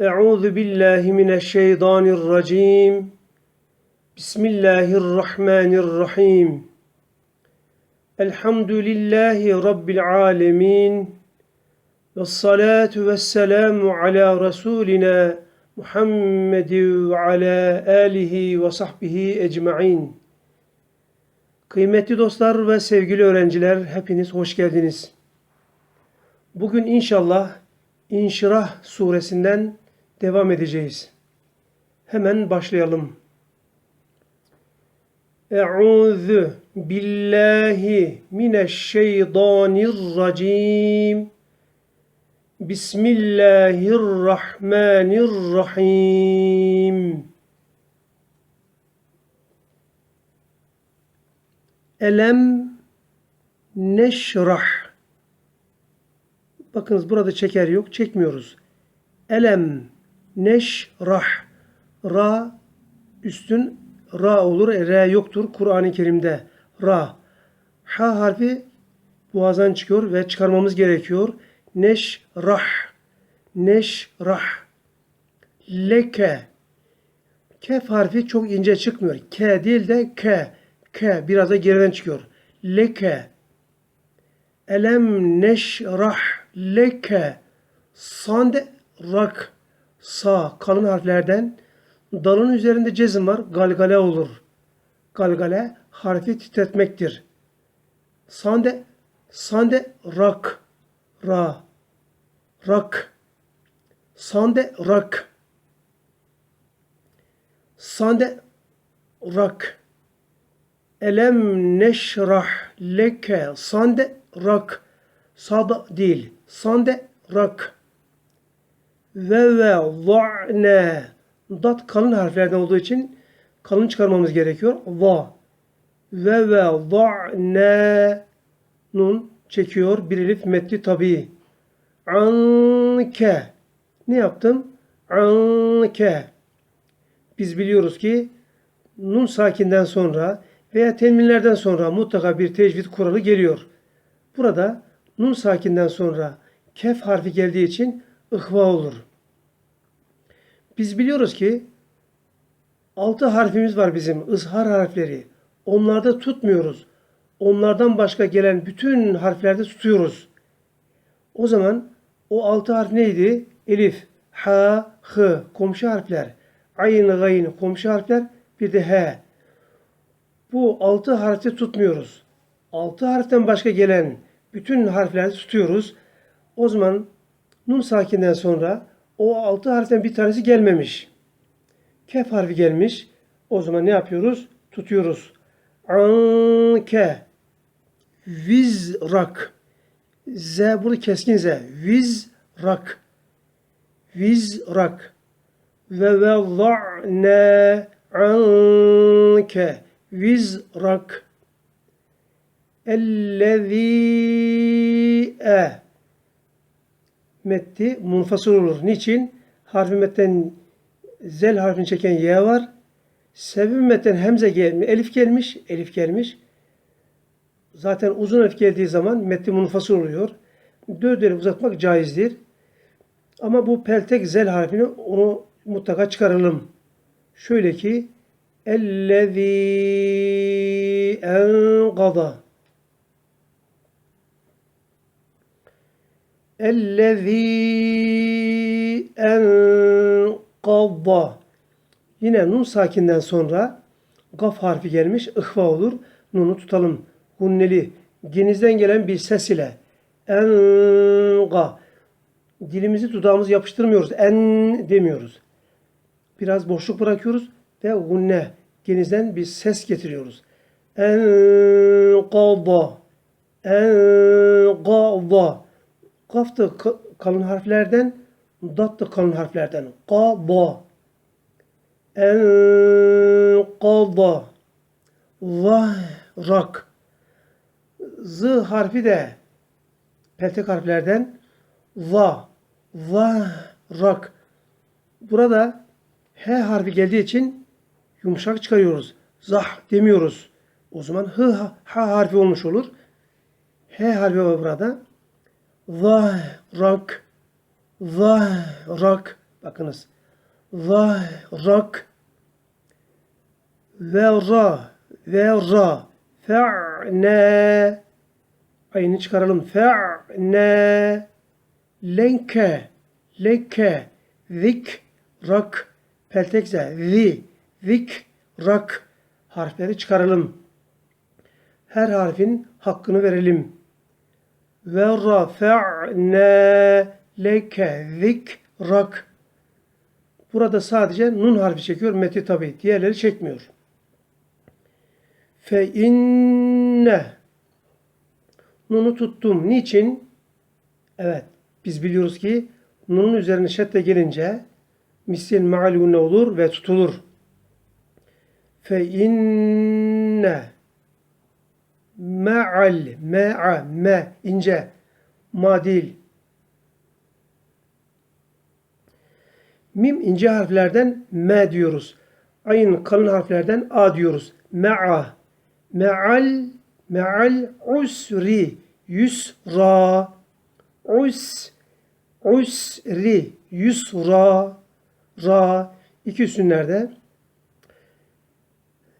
Euzu billahi mineşşeytanirracim. Bismillahirrahmanirrahim. Elhamdülillahi Rabbil alemin. Ve salatu ve selamu ala Resulina Muhammedi ve ala alihi ve sahbihi ecma'in. Kıymetli dostlar ve sevgili öğrenciler hepiniz hoş geldiniz. Bugün inşallah İnşirah suresinden devam edeceğiz. Hemen başlayalım. Euzu billahi mineşşeytanirracim. Bismillahirrahmanirrahim. Elem neşrah. Bakınız burada çeker yok. Çekmiyoruz. Elem neşrah. Ra üstün ra olur. E, R yoktur Kur'an-ı Kerim'de. Ra. Ha harfi boğazdan çıkıyor ve çıkarmamız gerekiyor. Neşrah. Neşrah. Leke. Kef harfi çok ince çıkmıyor. K değil de K. K biraz da geriden çıkıyor. Leke. Elem neşrah leke. Sande rak. Sa kalın harflerden dalın üzerinde cezim var. Galgale olur. Galgale harfi titretmektir. Sande sande rak. Ra. Rak. Sande rak. Sande rak. Elem neşrah leke sande rak. Sada değil. Sande rak. Ve ve za'ne. Dat kalın harflerden olduğu için kalın çıkarmamız gerekiyor. Va. Ve ve za'ne. Nun çekiyor. Bir elif metni tabi. Anke. Ne yaptım? Anke. Biz biliyoruz ki nun sakinden sonra veya teminlerden sonra mutlaka bir tecvid kuralı geliyor. Burada nun sakinden sonra kef harfi geldiği için ıhva olur. Biz biliyoruz ki altı harfimiz var bizim ızhar harfleri. Onlarda tutmuyoruz. Onlardan başka gelen bütün harflerde tutuyoruz. O zaman o altı harf neydi? Elif, ha, hı komşu harfler. Ayn, gayn komşu harfler. Bir de he. Bu altı harfi tutmuyoruz. Altı harften başka gelen bütün harfleri tutuyoruz. O zaman nun sakinden sonra o altı harften bir tanesi gelmemiş. Kef harfi gelmiş. O zaman ne yapıyoruz? Tutuyoruz. Anke. Vizrak. Z burada keskin Z. Vizrak. Vizrak. Ve vezza'ne anke. Vizrak. Ellezî'e metti munfasıl olur. Niçin? Harfi metten zel harfini çeken y var. Sebep metten hemze gelmiş, elif gelmiş, elif gelmiş. Zaten uzun elif geldiği zaman metni munfasıl oluyor. Dört elif uzatmak caizdir. Ama bu peltek zel harfini onu mutlaka çıkaralım. Şöyle ki ellezî enqada Ellezî enkadda. Yine nun sakinden sonra gaf harfi gelmiş. ıhva olur. Nunu tutalım. Hunneli. Genizden gelen bir ses ile. Enga. Dilimizi dudağımızı yapıştırmıyoruz. En demiyoruz. Biraz boşluk bırakıyoruz ve gunne. Genizden bir ses getiriyoruz. Enkadda. Enkadda. Kaf da kalın harflerden, dat da kalın harflerden. Qada. Enqada. Zahrak. Z harfi de peltek harflerden va. Zahrak. Burada H harfi geldiği için yumuşak çıkarıyoruz. Zah demiyoruz. O zaman H, H harfi olmuş olur. H harfi var burada. Zahrak. Zahrak. Bakınız. Zahrak ve ra ve ra fe'ne ayını çıkaralım. Fe'ne lenke leke zik rak peltekze zi zik rak harfleri çıkaralım. Her harfin hakkını verelim. Ve rafa'ne leke zik rak Burada sadece nun harfi çekiyor. Meti tabi. Diğerleri çekmiyor. Fe inne Nunu tuttum. Niçin? Evet. Biz biliyoruz ki nunun üzerine şedde gelince misil ma'lun ne olur ve tutulur. Fe inne ma'al ma'a me ince ma değil. Mim ince harflerden me diyoruz. Ayın kalın harflerden a diyoruz. Me'a. Me'al me'al usri yusra us usri yusra ra iki üstünlerde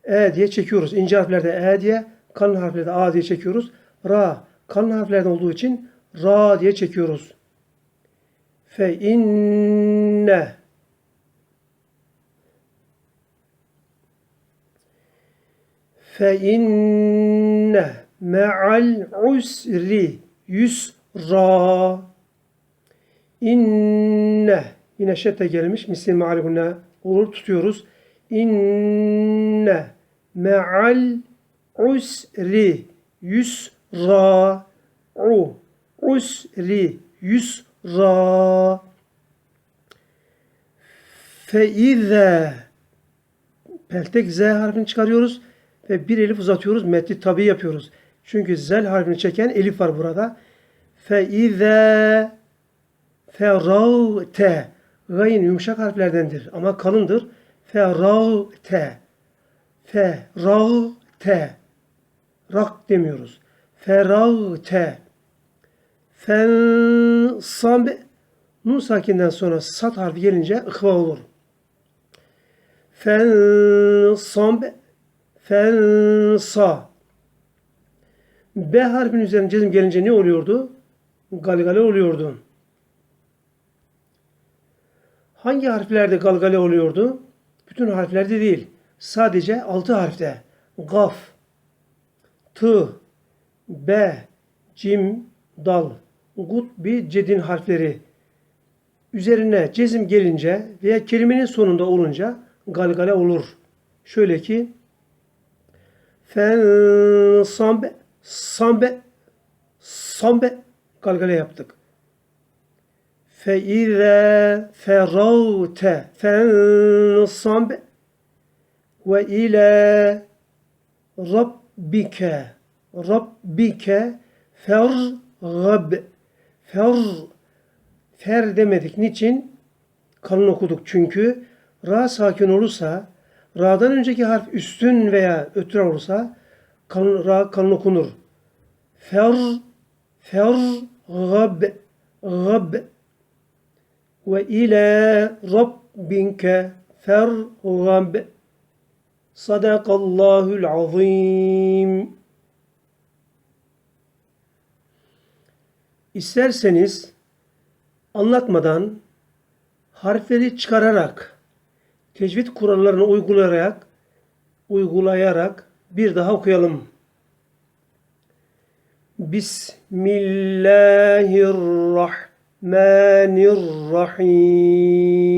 e diye çekiyoruz. İnce harflerde e diye, kalın harflerde A diye çekiyoruz. Ra kalın harflerden olduğu için Ra diye çekiyoruz. Fe inne. Fe inne. Me'al usri yusra. İnne. Yine şete gelmiş. Misil me'al olur. Tutuyoruz. İnne. Me'al usri yusra u usri yusra feize peltek z harfini çıkarıyoruz ve bir elif uzatıyoruz. Metni tabi yapıyoruz. Çünkü zel harfini çeken elif var burada. Fe ize feravte Gayin yumuşak harflerdendir ama kalındır. Feravte Feravte Rak demiyoruz. Feravte Fensab Nun sakinden sonra sat harfi gelince ıhva olur. Fensab Fensa. B harfinin üzerine cezim gelince ne oluyordu? Galgale oluyordu. Hangi harflerde galgale oluyordu? Bütün harflerde değil. Sadece altı harfte. Gaf, T, B, Cim, Dal, Gut, bir cedin harfleri üzerine cezim gelince veya kelimenin sonunda olunca galgale olur. Şöyle ki Fensab sambe sambe galgale yaptık. Fe ize feravte fensab ve ile rabbike rabbike fergab fer fer demedik. Niçin? Kalın okuduk. Çünkü ra sakin olursa Ra'dan önceki harf üstün veya ötür olursa kalın, ra kalın okunur. Fer, fer, gab, gab ve ile rabbinke fergab. Sadakallahul azim. İsterseniz anlatmadan harfleri çıkararak tecvid kurallarını uygulayarak uygulayarak bir daha okuyalım. Bismillahirrahmanirrahim.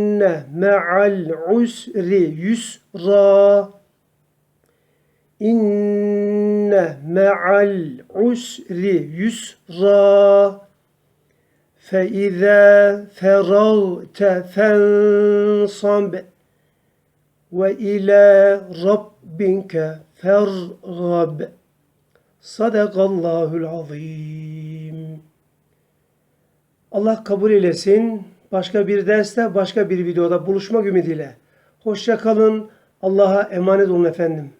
مع العسر يسرا إن مع العسر يسرا فَإِذَا فَرَغْتَ فَانْصَبْ وَإِلَى رَبِّكَ فَارْغَبْ Sadakallahul azim. Allah kabul eylesin. Başka bir derste, başka bir videoda buluşmak ümidiyle. Hoşça kalın. Allah'a emanet olun efendim.